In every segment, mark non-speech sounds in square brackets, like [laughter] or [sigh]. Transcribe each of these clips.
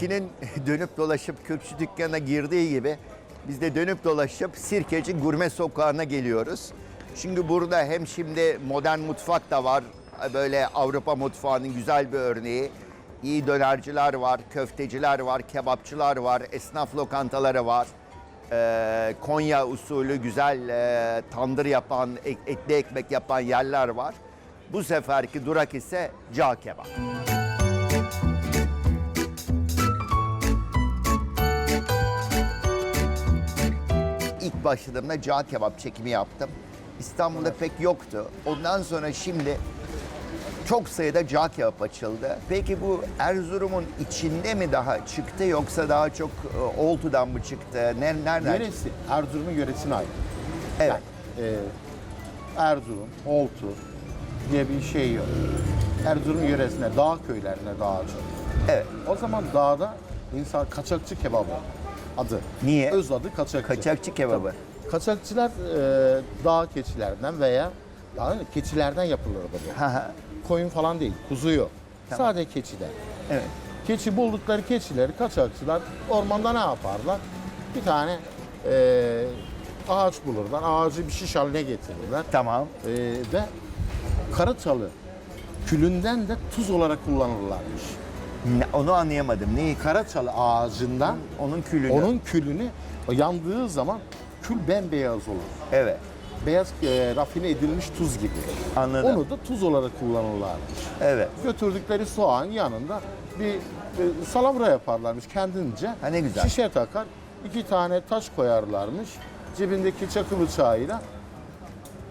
tilkinin [laughs] dönüp dolaşıp kürkçü dükkanına girdiği gibi biz de dönüp dolaşıp Sirkeci Gurme Sokağı'na geliyoruz. Çünkü burada hem şimdi modern mutfak da var. Böyle Avrupa mutfağının güzel bir örneği. İyi dönerciler var, köfteciler var, kebapçılar var, esnaf lokantaları var. Ee, Konya usulü güzel e, tandır yapan, etli ekmek yapan yerler var. Bu seferki durak ise cağ kebap. İlk başladığımda cağ kebap çekimi yaptım. İstanbul'da pek yoktu. Ondan sonra şimdi çok sayıda cağ kebap açıldı. Peki bu Erzurum'un içinde mi daha çıktı yoksa daha çok e, Oltu'dan mı çıktı? Ne, nereden? Yöresi, Erzurum'un yöresine ait. Evet. Ee, Erzurum, Oltu diye bir şey yok. Erzurum yöresine, dağ köylerine daha çok. Evet. O zaman dağda insan kaçakçı kebabı adı. Niye? Öz adı kaçakçı. Kaçakçı kebabı. Kaçakçılar e, dağ keçilerden veya yani keçilerden yapılırdı bu. Ha ha. Koyun falan değil, kuzu yok. Sadece keçiden. Evet. Keçi buldukları keçileri kaçakçılar ormanda ne yaparlar? Bir tane e, ağaç bulurlar. Ağacı bir şiş haline getirirler. Tamam. E, ve karaçalı külünden de tuz olarak kullanırlarmış. Onu anlayamadım. Neyi? Karaçalı ağacından Onun külünü. onun külünü yandığı zaman kül bembeyaz olur. Evet. Beyaz e, rafine edilmiş tuz gibi. Anladım. Onu da tuz olarak kullanırlarmış. Evet. götürdükleri soğan yanında bir e, salamura yaparlarmış kendince. Ha, ne güzel. Şişe takar, iki tane taş koyarlarmış cebindeki çakı bıçağıyla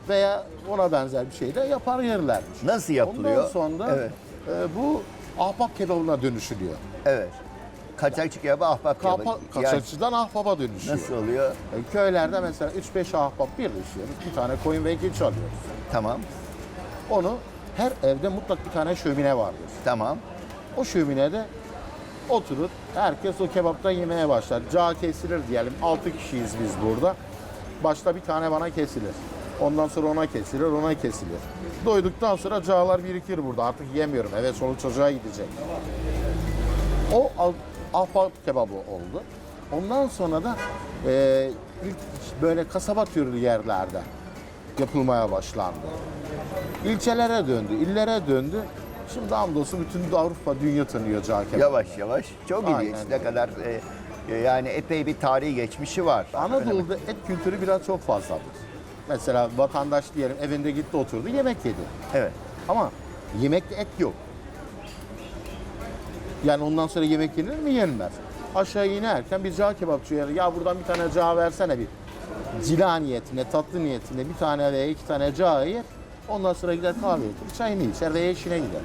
veya ona benzer bir şey de yapar yerlermiş. Nasıl yapılıyor? Ondan sonra Evet. e, bu ahbap kebabına dönüşülüyor. Evet. Kaçakçı kebabı, ahbap kebabı. Kapa, kaçakçıdan ahbaba dönüşüyor. nasıl oluyor? E, köylerde mesela 3-5 ahbap birleşiyoruz. Bir tane koyun ve keçi alıyoruz. Tamam. Onu her evde mutlak bir tane şömine vardır. Tamam. O şöminede oturur. Herkes o kebaptan yemeye başlar. Cağ kesilir diyelim. 6 kişiyiz biz burada. Başta bir tane bana kesilir. Ondan sonra ona kesilir, ona kesilir. Doyduktan sonra cağlar birikir burada. Artık yemiyorum. Evet sonu çocuğa gidecek. O ahbap kebabı oldu. Ondan sonra da e, ilk böyle kasaba türlü yerlerde yapılmaya başlandı. İlçelere döndü, illere döndü. Şimdi hamdolsun bütün Avrupa, dünya tanıyor cağ kebabı. Yavaş yavaş. Çok Aynen ilginç. Ne kadar e, e, yani epey bir tarihi geçmişi var. Anadolu'da et kültürü biraz çok fazladır. Mesela vatandaş diyelim evinde gitti oturdu yemek yedi. Evet. Ama yemekte et yok. Yani ondan sonra yemek yenir mi? Yenmez. Aşağı inerken bir cağ kebapçıya ya buradan bir tane cağ versene bir. Cila niyetine, tatlı niyetine bir tane veya iki tane cağ yer. Ondan sonra gider kahve içer, çayını içer veya işine gider.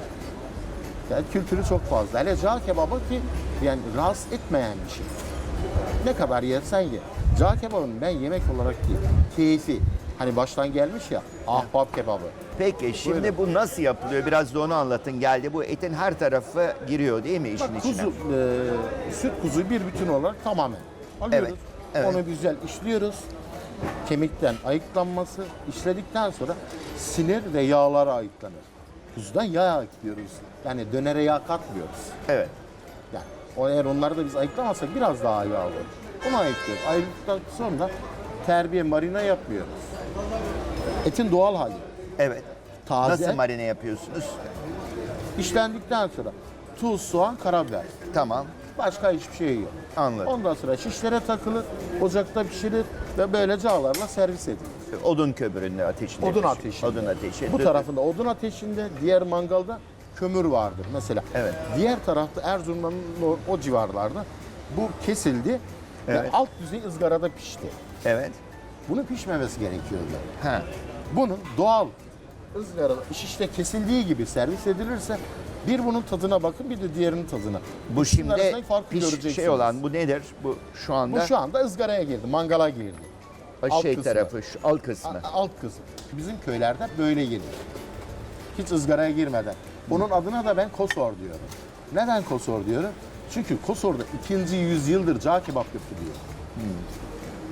Yani kültürü çok fazla. Hele cağ kebabı ki yani rahatsız etmeyen bir şey. Ne kadar yersen ye. Cağ kebabının ben yemek olarak değil, keyfi. Hani baştan gelmiş ya, ahbap kebabı. Peki şimdi bu nasıl yapılıyor? Biraz da onu anlatın geldi. Bu etin her tarafı giriyor değil mi işin Bak içine? kuzu, e, süt kuzu bir bütün olarak tamamen alıyoruz. Evet, evet. Onu güzel işliyoruz. Kemikten ayıklanması, işledikten sonra sinir ve yağlara ayıklanır. Kuzudan yağ ayıklıyoruz. Yani dönere yağ katmıyoruz. Evet. Yani o eğer onları da biz ayıklamazsak biraz daha yağ olur. Onu ayıklıyoruz. Ayıkladıktan sonra terbiye marina yapmıyoruz. Etin doğal hali. Evet. Taze. Nasıl marine yapıyorsunuz? İşlendikten sonra tuz, soğan, karabiber. Tamam. Başka hiçbir şey yok. Anladım. Ondan sonra şişlere takılır, ocakta pişirilir ve böylece ağlarla servis edilir. Odun kömüründe ateşinde. Odun ateşinde. Odun ateşi. Bu tarafında odun ateşinde, diğer mangalda kömür vardır mesela. Evet. Diğer tarafta Erzurum'un o, o civarlarda bu kesildi Evet. ve alt düzey ızgarada pişti. Evet. Bunun pişmemesi gerekiyordu. Ha. Bunun doğal ızgarada şişte kesildiği gibi servis edilirse bir bunun tadına bakın bir de diğerinin tadına. Bu şimdi piş, şey olan bu nedir? Bu şu anda Bu şu anda ızgaraya girdi, mangala girdi. alt şey kısmı. tarafı, şu alt kısmı. A- alt kısmı. Bizim köylerde böyle gelir. Hiç ızgaraya girmeden. Bunun adına da ben kosor diyorum. Neden kosor diyorum? Çünkü kosorda ikinci yüzyıldır cağ kebap yapılıyor.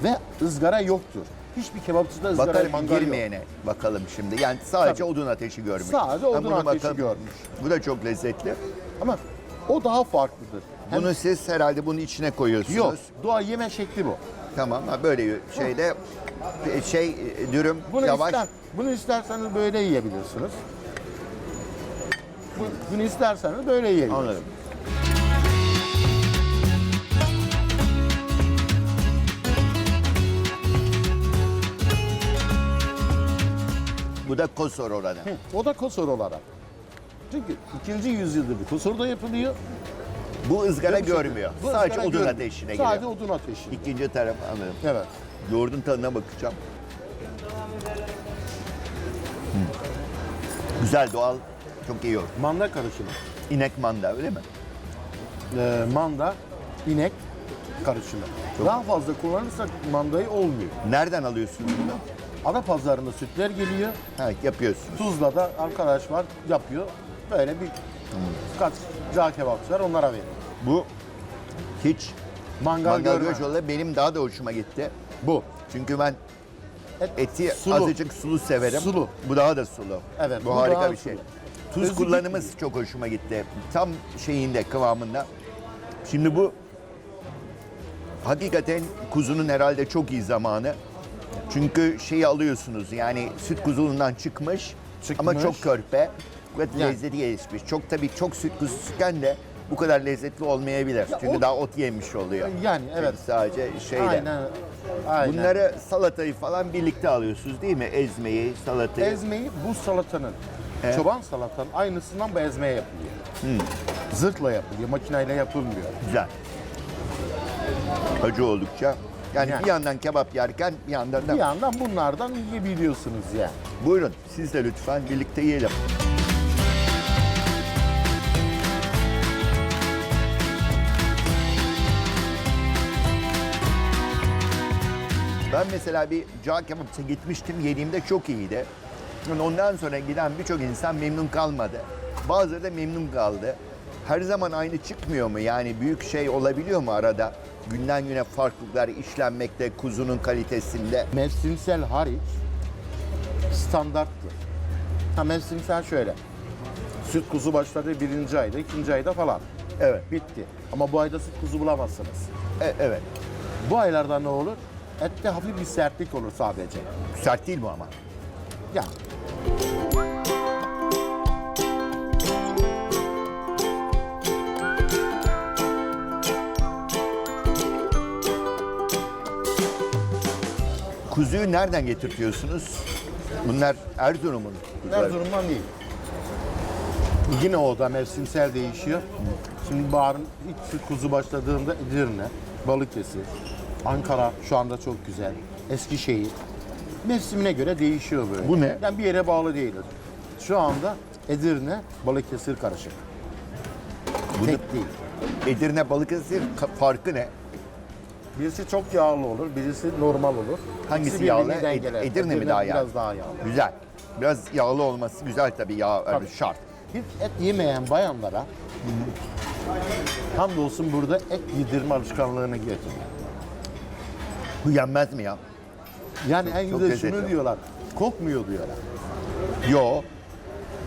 Ve ızgara yoktur. Hiçbir kebapçıda ızgara Bakalım mangal yok. girmeyene bakalım şimdi. Yani sadece Tabii. odun ateşi görmüş. Sadece odun bunu ateşi bakalım. görmüş. Bu da çok lezzetli. Ama O daha farklıdır. Hem- Bunu siz herhalde bunun içine koyuyorsunuz. yok. Doğa yeme şekli bu. Tamam ha, böyle şeyde şey e, dürüm Bunu yavaş. ister, bunu isterseniz böyle yiyebilirsiniz. Bu- Bunu isterseniz böyle yiyebilirsiniz. Anladım. Bu da kosor oranı. Hı, O da kosor olarak. Çünkü ikinci yüzyıldır bu kosor da yapılıyor. Bu ızgara görmüyor. bu Sadece ızgara odun görmüyor. ateşine Sadece giriyor. odun ateşi. İkinci taraf anladım. Evet. Yoğurdun tadına bakacağım. Hmm. Güzel doğal. Çok iyi yoğurt. Manda karışımı. İnek manda öyle mi? Ee, manda, inek karışımı. Daha fazla kullanırsak mandayı olmuyor. Nereden alıyorsunuz bunu? Ada pazarında sütler geliyor. Ha, yapıyorsunuz. Tuzla'da arkadaş var yapıyor. Böyle bir kaç cağ kebapçılar onlara veriyor. Bu hiç Mangal, mangal görme. olarak benim daha da hoşuma gitti. Bu. Çünkü ben Et, eti sulu. azıcık sulu severim. Sulu. Bu daha da sulu. Evet, Bu, bu harika daha bir şey. sulu. Tuz Özü kullanımı çok hoşuma gitti. Tam şeyinde, kıvamında. Şimdi bu hakikaten kuzunun herhalde çok iyi zamanı. Çünkü şeyi alıyorsunuz yani süt kuzundan çıkmış, ama Çıkmış. çok körpe. Kadar Yani. lezzeti gelişmiş. Çok tabii çok süt kuzusuken de bu kadar lezzetli olmayabilir. Ya Çünkü o- daha ot yemiş oluyor. Yani evet. Sadece şeyle. Aynen. Aynen. Bunları salatayı falan birlikte alıyorsunuz değil mi? Ezmeyi, salatayı. Ezmeyi bu salatanın, çoban salatanın aynısından bu ezme yapılıyor. Hmm. Zırtla yapılıyor, makineyle yapılmıyor. Güzel. Acı oldukça. Yani, Yani. bir yandan kebap yerken bir yandan da... Bir yandan bunlardan yiyebiliyorsunuz yani. Buyurun siz de lütfen birlikte yiyelim. Ben mesela bir cağ kebapçıya gitmiştim. Yediğimde çok iyiydi. Yani ondan sonra giden birçok insan memnun kalmadı. Bazıları da memnun kaldı. Her zaman aynı çıkmıyor mu? Yani büyük şey olabiliyor mu arada? Günden güne farklılıklar işlenmekte, kuzunun kalitesinde. Mevsimsel hariç standarttır. Ha mevsimsel şöyle. Süt kuzu başladı birinci ayda, ikinci ayda falan. Evet. Bitti. Ama bu ayda süt kuzu bulamazsınız. E- evet. Bu aylarda ne olur? Ette hafif bir sertlik olur sadece. Sert değil bu ama. Ya Kuzuyu nereden getirtiyorsunuz? Bunlar Erzurum'un kuzuları. Erzurum'dan değil. Yine o da mevsimsel değişiyor. Şimdi baharın ilk kuzu başladığında Edirne, Balıkesir, Ankara şu anda çok güzel. Eskişehir. Mevsimine göre değişiyor böyle. Bu ne? Yani bir yere bağlı değiliz. Şu anda Edirne, Balıkesir karışık. Bu Tek değil. Edirne Balıkesir farkı ne? Birisi çok yağlı olur, birisi normal olur. Hangisi İkisi yağlı? birbirini dengeler. Edirne mi daha yağlı? Biraz daha yağlı. Güzel. Biraz yağlı olması güzel tabii yağ Tabii. şart. Bir et yemeyen bayanlara hamdolsun burada et yedirme alışkanlığını getir. Bu yenmez mi ya? Yani en çok güzel şunu lezzetli. diyorlar. Kokmuyor diyorlar. Yo.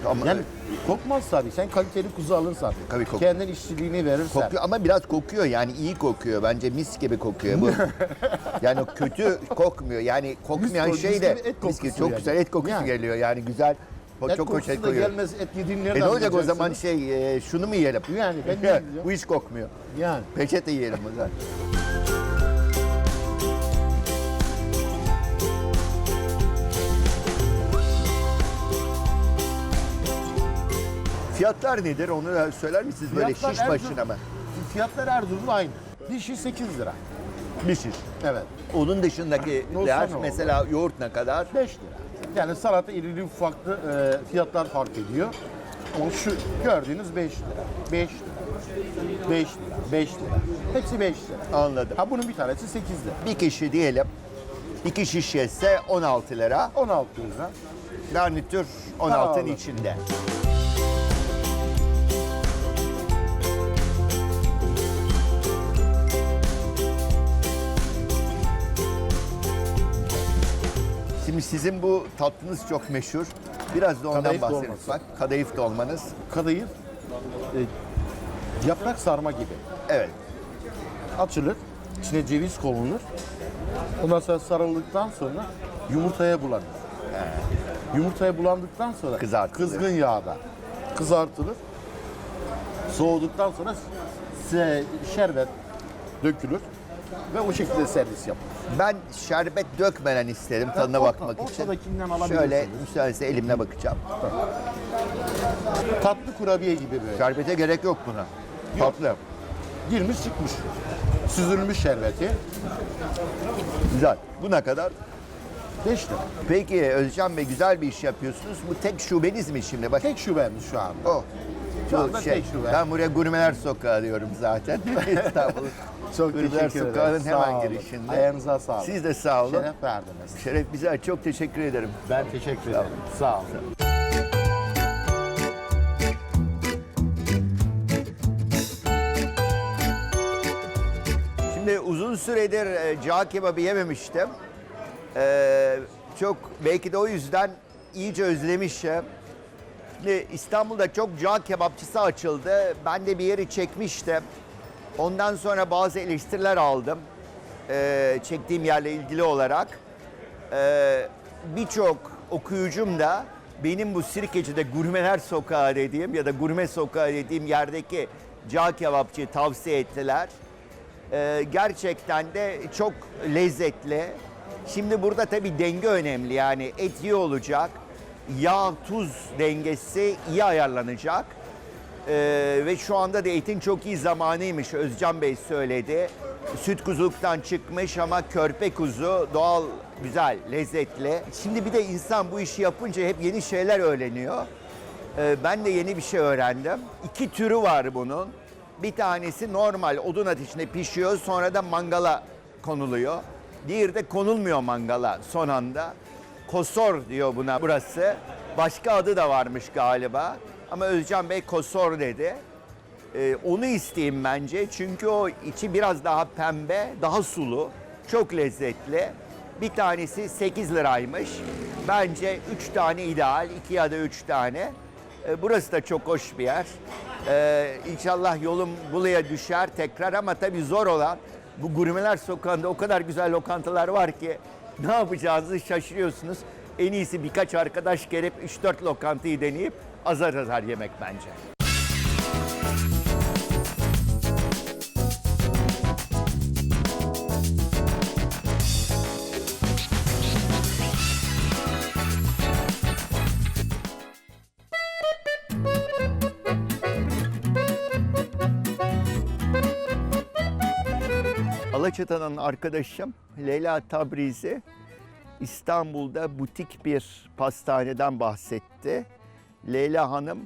Ama Yani kokmaz tabii. Sen kaliteli kuzu alırsan. Tabii kokuyor. Kendin işçiliğini verirsen. kokuyor ama biraz kokuyor yani iyi kokuyor. Bence mis gibi kokuyor bu. [laughs] yani kötü kokmuyor. Yani kokmayan Mis- şey mis de gibi et mis gibi kokusu çok yani. güzel et kokusu Yani. geliyor. Yani güzel. Et çok hoş kokusu et da koyuyor. gelmez. Et yediğin E nereden ne olacak o bileceksin? zaman şey e, şunu mu yiyelim? Yani ben ne [laughs] diyeceğim? Bu hiç kokmuyor. Yani. Peçete yiyelim o zaman. Fiyatlar nedir onu söyler misiniz böyle Fiyatlar şiş Erzurum- başına mı? Fiyatlar Erzurum'da aynı. Dişi 8 lira. Bir şiş. Evet. Onun dışındaki Olsa değer ne olur? mesela yoğurt ne kadar? 5 lira. Yani salata irili ufaklı e, fiyatlar fark ediyor. Ama şu gördüğünüz 5 lira. 5 lira. 5 lira. 5 lira. Hepsi 5 lira. Anladım. Ha bunun bir tanesi 8 lira. Bir kişi diyelim iki şiş yese 16 lira. 16 lira. Garnitür 16'ın Pahalı. içinde. Sizin bu tatlınız çok meşhur. Biraz da ondan Kadayıf bahsedin. dolması. Bak kadayıf dolmanız. Kadayıf e, Yaprak sarma gibi. Evet. Açılır, içine ceviz konulur. Ondan sonra sarıldıktan sonra yumurtaya bulanır. Yumurtaya bulandıktan sonra Kızartılır. kızgın yağda kızartılır. Soğuduktan sonra şerbet dökülür ve o şekilde servis yapılır. Ben şerbet dökmeden isterim tadına bakmak için. ortadakinden alabilirsiniz. Şöyle müsaade elimle bakacağım. Tatlı kurabiye gibi böyle. Şerbete gerek yok buna. Tatlı. Girmiş çıkmış. Süzülmüş şerbeti. Güzel. Buna kadar. 5 lira. Peki Özcan Bey güzel bir iş yapıyorsunuz. Bu tek şubeniz mi şimdi? Bak Tek şubemiz şu anda. o. Şu Bu anda tek şube. Ben buraya Gurmeler Sokağı diyorum zaten. [laughs] İstanbul. Çok Gurmeler teşekkür ederim. Sağ hemen olun. girişinde. Ayağınıza sağlık. Siz de sağ olun. Şeref verdiniz. Şeref bize çok teşekkür ederim. Ben teşekkür ederim. Sağ olun. Şimdi uzun süredir e, cağ kebabı yememiştim. Ee, çok belki de o yüzden iyice özlemişim. Şimdi İstanbul'da çok cağ kebapçısı açıldı. Ben de bir yeri çekmiştim. Ondan sonra bazı eleştiriler aldım. Ee, çektiğim yerle ilgili olarak. Ee, Birçok okuyucum da benim bu Sirkeci'de Gurmeler Sokağı dediğim ya da Gurme Sokağı dediğim yerdeki cağ kebapçıyı tavsiye ettiler. Ee, gerçekten de çok lezzetli. Şimdi burada tabii denge önemli yani et iyi olacak. Yağ tuz dengesi iyi ayarlanacak. Ee, ve şu anda da etin çok iyi zamanıymış Özcan Bey söyledi. Süt kuzuluktan çıkmış ama körpe kuzu doğal, güzel, lezzetli. Şimdi bir de insan bu işi yapınca hep yeni şeyler öğreniyor. Ee, ben de yeni bir şey öğrendim. İki türü var bunun. Bir tanesi normal odun ateşinde pişiyor sonra da mangala konuluyor. Diğeri de konulmuyor mangala son anda. Kosor diyor buna burası. Başka adı da varmış galiba. Ama Özcan Bey kosor dedi. Ee, onu isteyeyim bence çünkü o içi biraz daha pembe, daha sulu, çok lezzetli. Bir tanesi 8 liraymış. Bence 3 tane ideal, 2 ya da 3 tane. Ee, burası da çok hoş bir yer. Ee, inşallah yolum Bolu'ya düşer tekrar ama tabii zor olan bu Gurmeler Sokağı'nda o kadar güzel lokantalar var ki ne yapacağınızı şaşırıyorsunuz. En iyisi birkaç arkadaş gelip 3-4 lokantayı deneyip azar azar yemek bence. Alaçatı'nın arkadaşım Leyla Tabrizi İstanbul'da butik bir pastaneden bahsetti. Leyla Hanım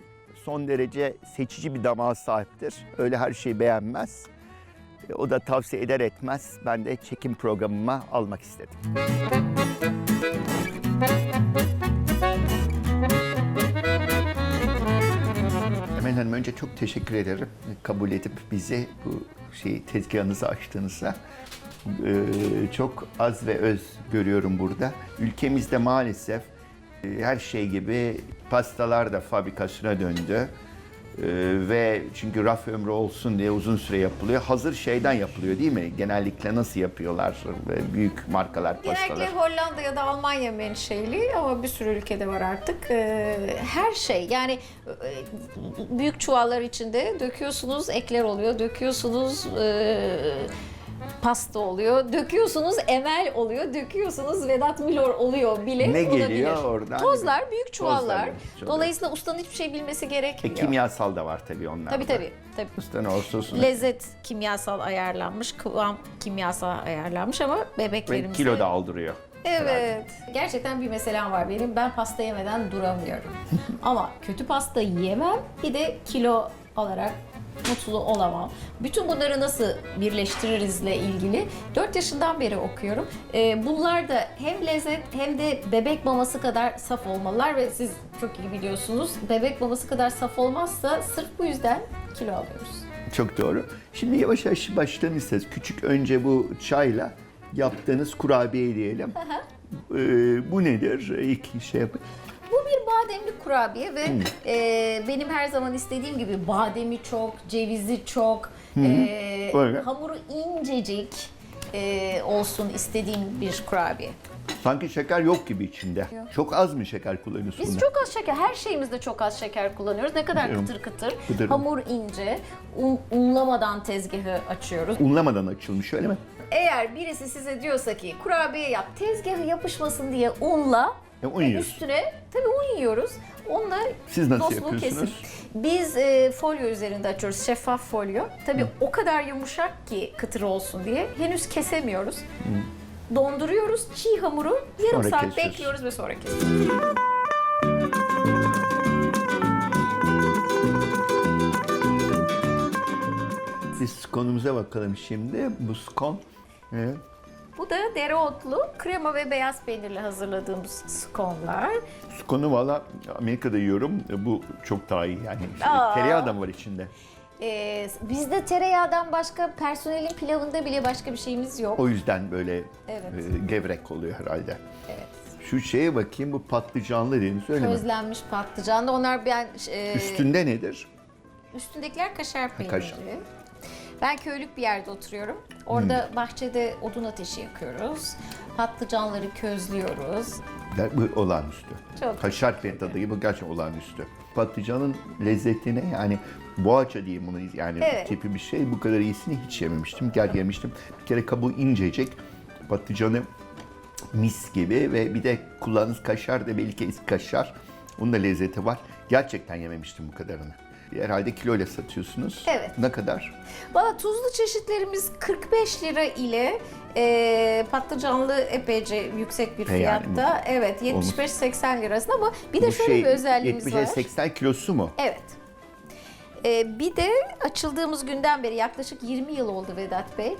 son derece seçici bir damağa sahiptir. Öyle her şeyi beğenmez. E, O da tavsiye eder etmez. Ben de çekim programıma almak istedim. Emel Hanım önce çok teşekkür ederim. Kabul edip bizi bu şeyi tezgahınızı açtığınızda. Ee, çok az ve öz görüyorum burada. Ülkemizde maalesef e, her şey gibi pastalar da fabrikasyona döndü. Ee, ve çünkü raf ömrü olsun diye uzun süre yapılıyor. Hazır şeyden yapılıyor değil mi? Genellikle nasıl yapıyorlar ve büyük markalar pastalar? Genellikle Hollanda ya da Almanya menşeli ama bir sürü ülkede var artık. Ee, her şey yani e, büyük çuvallar içinde döküyorsunuz ekler oluyor, döküyorsunuz e, pasta oluyor, döküyorsunuz emel oluyor, döküyorsunuz Vedat Milor oluyor bile Ne olabilir. geliyor oradan? Tozlar, büyük çuvallar. geliyor, çok Dolayısıyla ustanın hiçbir şey bilmesi E, gerekmiyor. kimyasal da var tabii onlar. Tabii tabii. tabii. Usta ne olursa olsun. Lezzet kimyasal ayarlanmış, kıvam kimyasal ayarlanmış ama Ve bebeklerimize... kilo da aldırıyor. Evet. Gerçekten bir meselem var benim. Ben pasta yemeden duramıyorum. [laughs] Ama kötü pasta yiyemem. Bir de kilo alarak mutlu olamam. Bütün bunları nasıl birleştiririzle ilgili 4 yaşından beri okuyorum. Ee, bunlar da hem lezzet hem de bebek maması kadar saf olmalılar ve siz çok iyi biliyorsunuz bebek maması kadar saf olmazsa sırf bu yüzden kilo alıyoruz. Çok doğru. Şimdi yavaş yavaş başlayalım isteriz. Küçük önce bu çayla yaptığınız kurabiye diyelim. Ee, bu nedir? İlk şey yap. Bademli kurabiye ve e, benim her zaman istediğim gibi bademi çok, cevizi çok, e, Öyle. hamuru incecik e, olsun istediğim bir kurabiye. Sanki şeker yok gibi içinde. Çok az mı şeker kullanıyorsun? Biz bunda? çok az şeker, her şeyimizde çok az şeker kullanıyoruz. Ne kadar Biliyorum. kıtır kıtır, Kıtır. hamur ince, un, unlamadan tezgahı açıyoruz. Unlamadan açılmış öyle mi? Eğer birisi size diyorsa ki kurabiye yap, tezgahı yapışmasın diye unla, E, un yiyorsun. üstüne tabii un yiyoruz. Onunla Siz nasıl dostluğu yapıyorsunuz? kesin. Biz e, folyo üzerinde açıyoruz, şeffaf folyo. Tabii o kadar yumuşak ki kıtır olsun diye henüz kesemiyoruz. Donduruyoruz çiğ hamuru, yarım Sonra saat kesiyoruz. bekliyoruz ve sonra kesiyoruz. Biz skonumuza bakalım şimdi. Bu skon. Evet. Bu da dereotlu, krema ve beyaz peynirle hazırladığımız skonlar. Skonu valla Amerika'da yiyorum. Bu çok daha iyi yani. Şimdi Aa. tereyağı da var içinde? Ee, bizde tereyağdan başka personelin pilavında bile başka bir şeyimiz yok. O yüzden böyle Evet. e, gevrek oluyor herhalde. Evet. Şu şeye bakayım bu patlıcanlı dediğiniz öyle mi? Közlenmiş patlıcanlı. Onlar ben e, Üstünde nedir? üstündekiler kaşar peyniri. kaşar. Ben köylük bir yerde oturuyorum. Orada Hmm. bahçede odun ateşi yakıyoruz. Patlıcanları közlüyoruz. Der- Bu olağanüstü. Çok. Kaşar peynir tadı gibi bu gerçekten olağanüstü. Patlıcanın lezzetine yani boğaça diyeyim bunu yani Evet. tipi bir şey bu kadar iyisini hiç yememiştim. Gel yemiştim. Bir kere kabuğu incecik. Patlıcanı mis gibi ve bir de kullandığınız kaşar da belki eski kaşar. Onun da lezzeti var. Gerçekten yememiştim bu kadarını. Herhalde kiloyla satıyorsunuz. Evet. Ne kadar? Valla tuzlu çeşitlerimiz 45 lira ile e, patlıcanlı epeyce yüksek bir He yani fiyatta. evet 75-80 lirasında ama bir de Bu şöyle şey bir özelliğimiz 70'e var. 80 kilosu mu? Evet. Ee, bir de açıldığımız günden beri yaklaşık 20 yıl oldu Vedat Bey.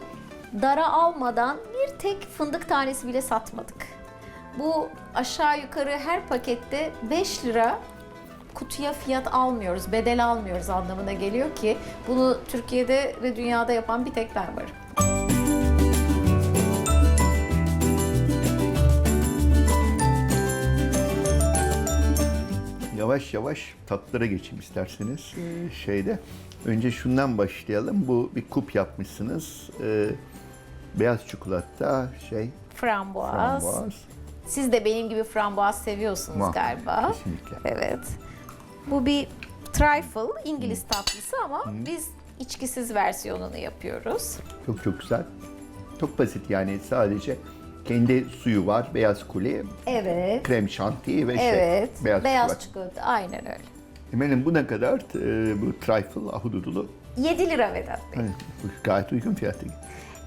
Dara almadan bir tek fındık tanesi bile satmadık. Bu aşağı yukarı her pakette 5 lira kutuya fiyat almıyoruz, bedel almıyoruz anlamına geliyor ki bunu Türkiye'de ve dünyada yapan bir tek ben varım. Yavaş yavaş tatlara geçeyim isterseniz. Ee, şeyde önce şundan başlayalım. Bu bir kup yapmışsınız. Ee, beyaz çikolata, şey, Frambuaz. frambuaz. Siz de benim gibi frambuaz seviyorsunuz Muhakkak, galiba. Kesinlikle. Evet. Bu bir trifle, İngiliz tatlısı ama biz içkisiz versiyonunu yapıyoruz. Çok çok güzel. Çok basit yani sadece kendi suyu var, beyaz kule, Evet. krem şanti ve Evet. şey, beyaz, beyaz çikolata. çikolata. Aynen öyle. Eminim bu ne kadar? Ee, bu trifle ahududulu. 7 lira Vedat Bey. Evet, bu gayet uygun fiyatlı.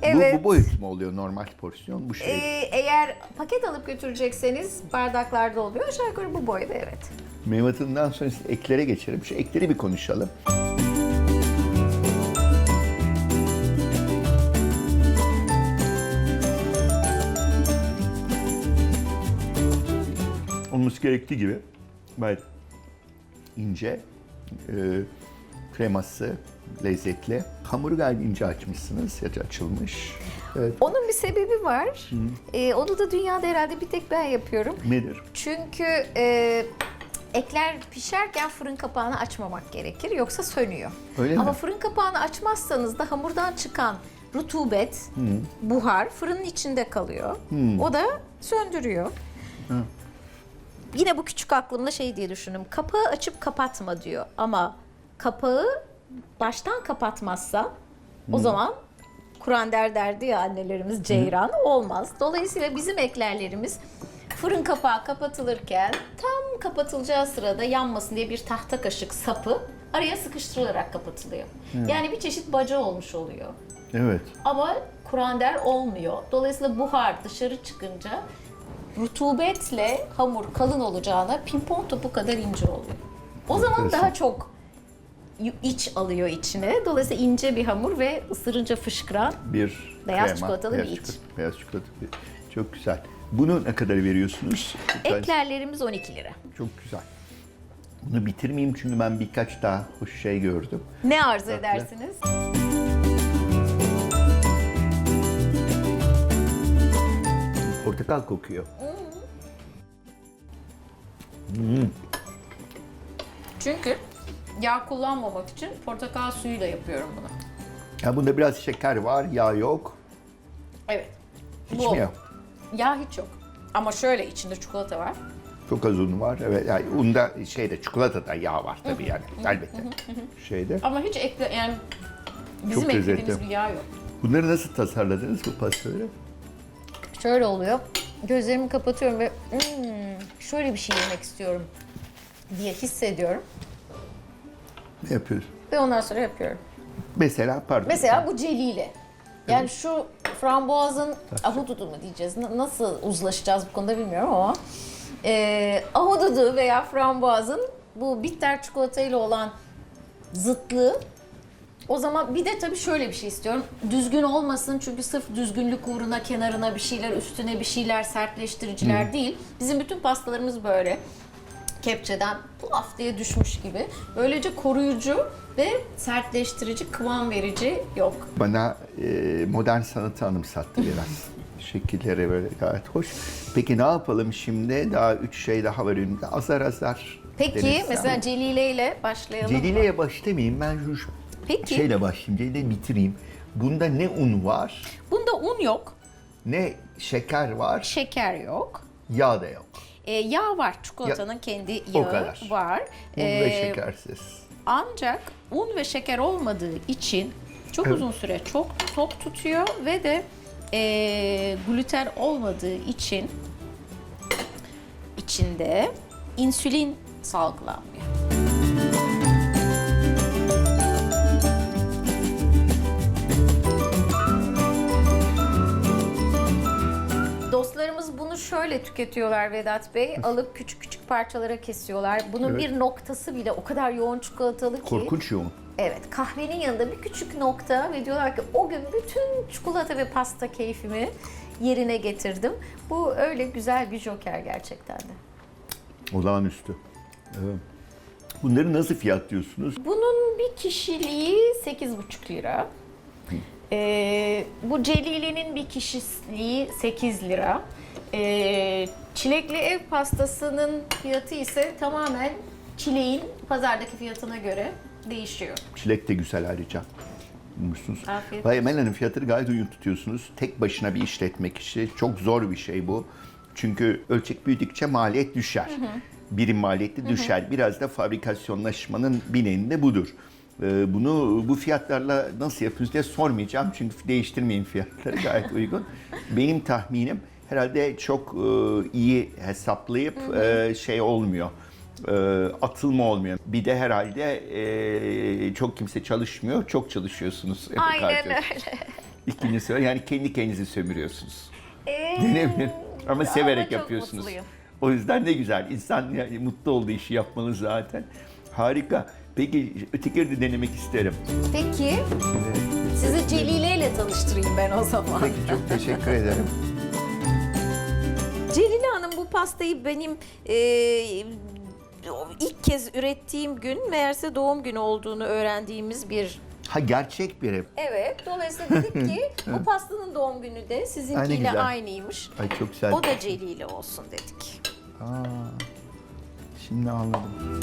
Evet. Bu, bu boyut mu oluyor normal porsiyon? Bu şey. Ee, eğer paket alıp götürecekseniz bardaklarda oluyor. Aşağı yukarı bu boyda evet. Meyvatından sonra siz eklere geçelim. Şu ekleri bir konuşalım. Olması gerektiği gibi gayet ince, e, kreması, lezzetli. Hamuru gayet ince açmışsınız, ya da açılmış. Evet, Onun bir sebebi var. Ee, onu da dünyada herhalde bir tek ben yapıyorum. nedir? Çünkü e, ekler pişerken fırın kapağını açmamak gerekir yoksa sönüyor. Öyle Ama mi? fırın kapağını açmazsanız da hamurdan çıkan rutubet, buhar fırının içinde kalıyor. O da söndürüyor. Yine bu küçük aklımda şey diye düşündüm. Kapağı açıp kapatma diyor ama kapağı baştan kapatmazsa o zaman Kur'an der derdi ya annelerimiz ceyran olmaz. Dolayısıyla bizim eklerlerimiz fırın kapağı kapatılırken tam kapatılacağı sırada yanmasın diye bir tahta kaşık sapı araya sıkıştırılarak kapatılıyor. Yani bir çeşit baca olmuş oluyor. Evet. Ama Kur'an der olmuyor. Dolayısıyla buhar dışarı çıkınca rutubetle hamur kalın olacağına pimpon topu kadar ince oluyor. O zaman daha çok iç alıyor içine. Dolayısıyla ince bir hamur ve ısırınca fışkıran bir Beyaz krema, çikolatalı beyaz bir iç. çikolata- beyaz çikolata bir- Çok güzel. Bunu ne kadar veriyorsunuz? Eklerlerimiz 12 lira. çok güzel. Bunu bitirmeyeyim çünkü ben birkaç daha hoş şey gördüm. Ne arzu edersiniz? Portakal kokuyor. Hmm. Çünkü yağ kullanmamak için portakal suyuyla yapıyorum bunu. Ya bunda biraz şeker var, yağ yok. Evet. Hiç Bol. mi yok? Yağ hiç yok. Ama şöyle içinde çikolata var. Çok az un var. Evet, yani unda şeyde çikolatada yağ var tabii yani. Elbette. Şeyde. Ama hiç ekle yani bizim Çok eklediğimiz lezzetli. bir yağ yok. Bunları nasıl tasarladınız bu pastaları? Şöyle oluyor. Gözlerimi kapatıyorum ve "Hmm, şöyle bir şey yemek istiyorum diye hissediyorum. Yapıyoruz? Ve ondan sonra yapıyorum. Mesela pardon. Mesela bu celiyle. Yani şu frambuazın ahududu mu diyeceğiz? Na- Nasıl uzlaşacağız bu konuda bilmiyorum ama e, ahududu veya frambuazın bu bitter çikolatayla olan zıtlığı o zaman bir de tabii şöyle bir şey istiyorum. Düzgün olmasın çünkü sırf düzgünlük uğruna kenarına bir şeyler, üstüne bir şeyler, sertleştiriciler değil. Bizim bütün pastalarımız böyle kepçeden pulaf diye düşmüş gibi. Böylece koruyucu ve sertleştirici, kıvam verici yok. Bana e, modern sanatı anımsattı biraz. [laughs] Şekilleri böyle gayet hoş. Peki ne yapalım şimdi? Daha üç şey daha var önümde. Azar azar. Peki denesem. mesela Celile ile başlayalım. Celile'ye başlamayayım. Ben şu Peki. şeyle başlayayım. Celile'yi bitireyim. Bunda ne un var, Bunda un yok, ne şeker var, şeker yok. yağ da yok. Ee, yağ var, çikolatanın kendi yağı o kadar. var. Un ve Ee, şekersiz. Ancak un ve şeker olmadığı için çok Evet. uzun süre çok tok tutuyor ve de eee, gluten olmadığı için içinde insülin salgılanmıyor. Bunu şöyle tüketiyorlar Vedat Bey. Alıp küçük küçük parçalara kesiyorlar. Bunun Evet. bir noktası bile o kadar yoğun çikolatalı ki. Korkunç yoğun. Evet, kahvenin yanında bir küçük nokta ve diyorlar ki o gün bütün çikolata ve pasta keyfimi yerine getirdim. Bu öyle güzel bir joker gerçekten de. Olağanüstü. Evet. Bunları nasıl fiyatlıyorsunuz? Bunun bir kişiliği 8,5 lira. Ee, bu Celile'nin bir kişiliği 8 lira. Ee, çilekli ev pastasının fiyatı ise tamamen çileğin pazardaki fiyatına göre değişiyor. Çilek de güzel ayrıca. Bulmuşsunuz. Afiyet Vay Emel Hanım fiyatları gayet uygun tutuyorsunuz. Tek başına bir işletmek işi. Çok zor bir şey bu. Çünkü ölçek büyüdükçe maliyet düşer. Birim maliyeti düşer. Biraz da fabrikasyonlaşmanın bineği de budur. Ee, Bunu bu fiyatlarla nasıl yapıyorsunuz diye sormayacağım. Çünkü değiştirmeyin fiyatları gayet uygun. [laughs] Benim tahminim herhalde çok e, iyi hesaplayıp e, şey olmuyor e, atılma olmuyor. Bir de herhalde e, çok kimse çalışmıyor, çok çalışıyorsunuz. Aynen harcıyorsunuz. öyle. İkincisi yani kendi kendinizi sömürüyorsunuz. Ee, Denebilir. Ama severek çok yapıyorsunuz. mutluyum. O yüzden ne güzel. İnsan yani mutlu olduğu işi yapmalı zaten. Harika. Peki ötekileri de denemek isterim. Peki, sizi Celile ile tanıştırayım ben o zaman. Peki çok teşekkür ederim. [laughs] Bu pastayı benim e, ilk kez ürettiğim gün meğerse doğum günü olduğunu öğrendiğimiz bir Ha gerçek biri. Evet, dolayısıyla dedik ki [laughs] bu pastanın doğum günü de Ay, sizinkiyle güzel. aynıymış. Ay çok güzel. O da Celile olsun dedik. Aa, şimdi anladım.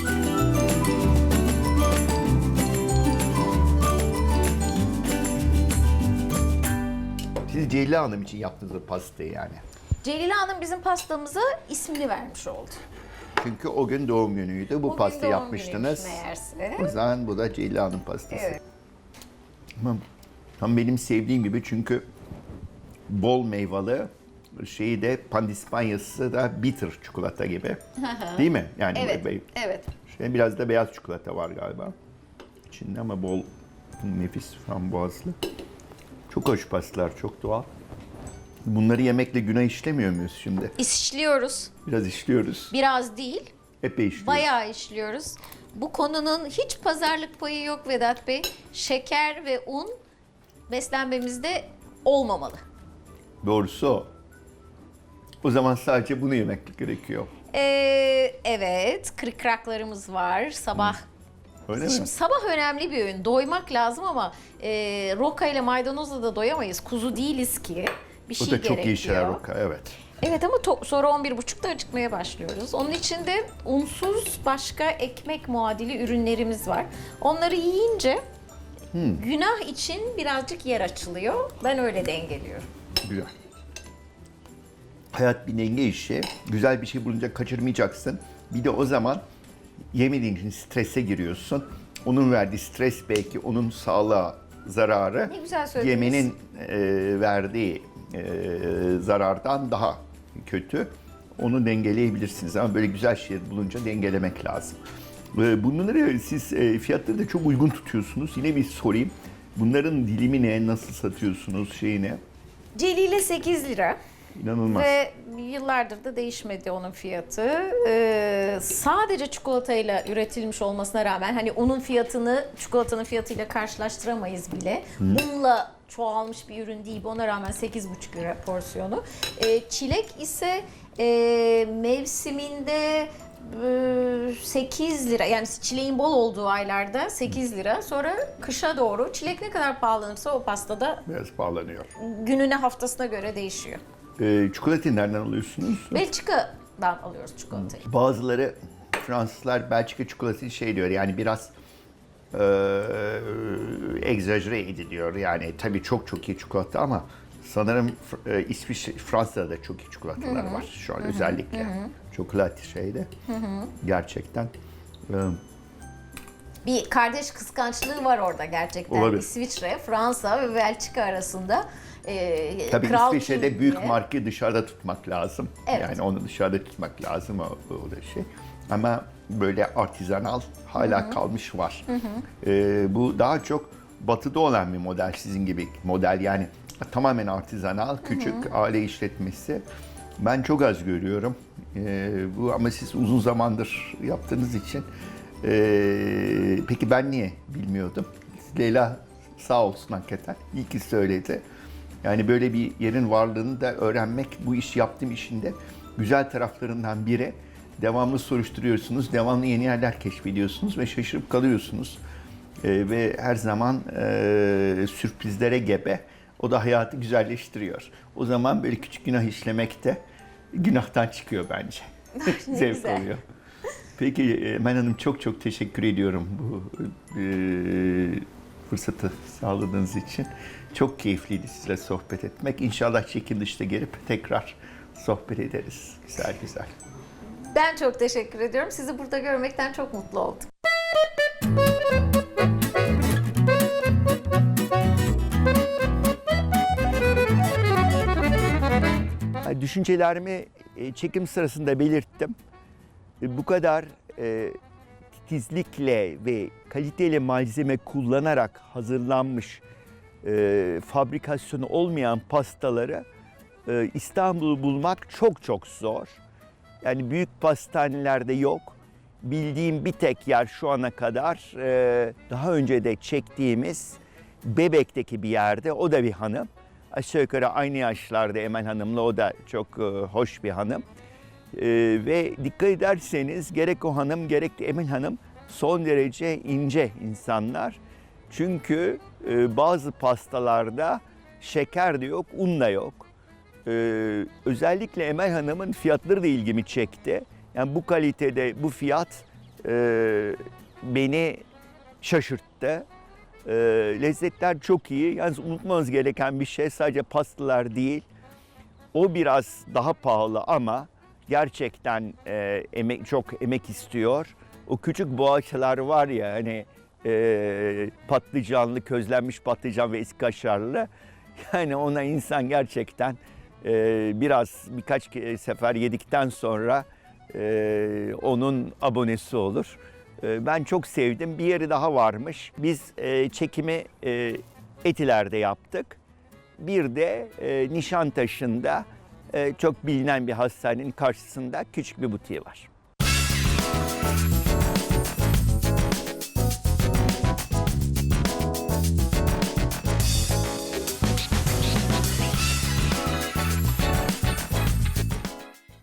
Siz Celil Hanım için yaptınız o pastayı yani. Celile Hanım bizim pastamıza ismini vermiş oldu. Çünkü o gün doğum günüydü. Bu Bugün pasta doğum yapmıştınız. günüymüş meğerse. O zaman bu da Celil Hanım pastası. Evet. Tamam. Tam benim sevdiğim gibi çünkü bol meyveli şeyi de pandispanyası da bitter çikolata gibi. [laughs] Değil mi? Yani Evet, evet. şey, biraz da beyaz çikolata var galiba. İçinde ama bol nefis frambuazlı. Çok hoş pastalar, çok doğal. Bunları yemekle günah işlemiyor muyuz şimdi? İşliyoruz. Biraz işliyoruz. Biraz değil, Epey işliyoruz. bayağı işliyoruz. Bu konunun hiç pazarlık payı yok Vedat Bey. Şeker ve un beslenmemizde olmamalı. Doğrusu o. O zaman sadece bunu yemek gerekiyor. Ee, evet, kırıkraklarımız var. Sabah Öyle mi? Şimdi sabah önemli bir öğün. Doymak lazım ama e, roka ile maydanozla da doyamayız. Kuzu değiliz ki. Bir O şey da çok gerekiyor. iyi şeyler Oka, evet. Evet ama to- sonra 11.30'da acıkmaya başlıyoruz. Onun için de unsuz başka ekmek muadili ürünlerimiz var. Onları yiyince günah için birazcık yer açılıyor. Ben öyle dengeliyorum. Güzel. Hayat bir denge işi. Güzel bir şey bulunca kaçırmayacaksın. Bir de o zaman yemediğin için strese giriyorsun. Onun verdiği stres belki onun sağlığa zararı. Ne güzel söylediniz. Yemenin e, verdiği zarardan daha kötü. Onu dengeleyebilirsiniz ama böyle güzel şeyler bulunca dengelemek lazım. E, bunları siz e, fiyatları da çok uygun tutuyorsunuz. Yine bir sorayım. Bunların dilimi ne? Nasıl satıyorsunuz? Şeyi ne? Celile 8 lira. İnanılmaz. Ve yıllardır da değişmedi onun fiyatı. Ee, sadece çikolatayla üretilmiş olmasına rağmen hani onun fiyatını çikolatanın fiyatıyla karşılaştıramayız bile. Unla çoğalmış bir ürün değil. Ona rağmen 8,5 lira porsiyonu. Ee, çilek ise e, mevsiminde e, 8 lira yani çileğin bol olduğu aylarda 8 lira. Sonra kışa doğru çilek ne kadar pahalanırsa o pastada Biraz bağlanıyor. gününe haftasına göre değişiyor. Ee, çikolatayı nereden alıyorsunuz? Belçika'dan alıyoruz çikolatayı. Bazıları Fransızlar Belçika çikolatası şey diyor yani biraz e, egzajere ediliyor. Yani tabii çok çok iyi çikolata ama sanırım e, İsviçre, Fransa'da da çok iyi çikolatalar var şu an özellikle. Çokolat şeyde. Gerçekten. E, Bir kardeş kıskançlığı var orada gerçekten. Olabilir. İsviçre, Fransa ve Belçika arasında. E, Tabii Kral İsviçre'de King büyük diye. markayı dışarıda tutmak lazım. Evet. Yani onu dışarıda tutmak lazım o, o şey. Ama böyle artizanal hala kalmış var. Ee, bu daha çok batıda olan bir model sizin gibi model yani tamamen artizanal, küçük aile işletmesi. Ben çok az görüyorum. Ee, bu ama siz uzun zamandır yaptığınız için. Ee, peki ben niye bilmiyordum? Leyla sağ olsun hakikaten. İyi ki söyledi. Yani böyle bir yerin varlığını da öğrenmek bu iş yaptığım işinde güzel taraflarından biri. Devamlı soruşturuyorsunuz, devamlı yeni yerler keşfediyorsunuz ve şaşırıp kalıyorsunuz. Ee, ve her zaman e, sürprizlere gebe. O da hayatı güzelleştiriyor. O zaman böyle küçük günah işlemek de günahtan çıkıyor bence. [laughs] Zevk güzel. oluyor. Peki Emel Hanım çok çok teşekkür ediyorum bu e, fırsatı sağladığınız için. Çok keyifliydi sizle sohbet etmek. İnşallah çekim dışta gelip tekrar sohbet ederiz. Güzel güzel. Ben çok teşekkür ediyorum. Sizi burada görmekten çok mutlu oldum. Düşüncelerimi e, çekim sırasında belirttim. E, Bu kadar e, titizlikle ve kaliteli malzeme kullanarak hazırlanmış fabrikasyonu olmayan pastaları İstanbul'u bulmak çok çok zor. Yani büyük pastanelerde yok. Bildiğim bir tek yer şu ana kadar e, daha önce de çektiğimiz Bebek'teki bir yerde. O da bir hanım. Aşağı yukarı aynı yaşlarda Emel Hanım'la o da çok e, hoş bir hanım. E, ve dikkat ederseniz gerek o hanım gerek de Emel Hanım son derece ince insanlar. Çünkü bazı pastalarda şeker de yok, un da yok. Ee, özellikle Emel Hanım'ın fiyatları da ilgimi çekti. Yani bu kalitede bu fiyat e, beni şaşırttı. E, lezzetler çok iyi. Yalnız unutmanız gereken bir şey sadece pastalar değil. O biraz daha pahalı ama gerçekten e, emek çok emek istiyor. O küçük boğaçalar var ya hani e, patlıcanlı, közlenmiş patlıcan ve eski kaşarlı. Yani ona insan gerçekten e, biraz birkaç sefer yedikten sonra e, onun abonesi olur. E, ben çok sevdim. Bir yeri daha varmış. Biz e, çekimi e, Etiler'de yaptık. Bir de e, Nişantaşı'nda e, çok bilinen bir hastanenin karşısında küçük bir butiği var.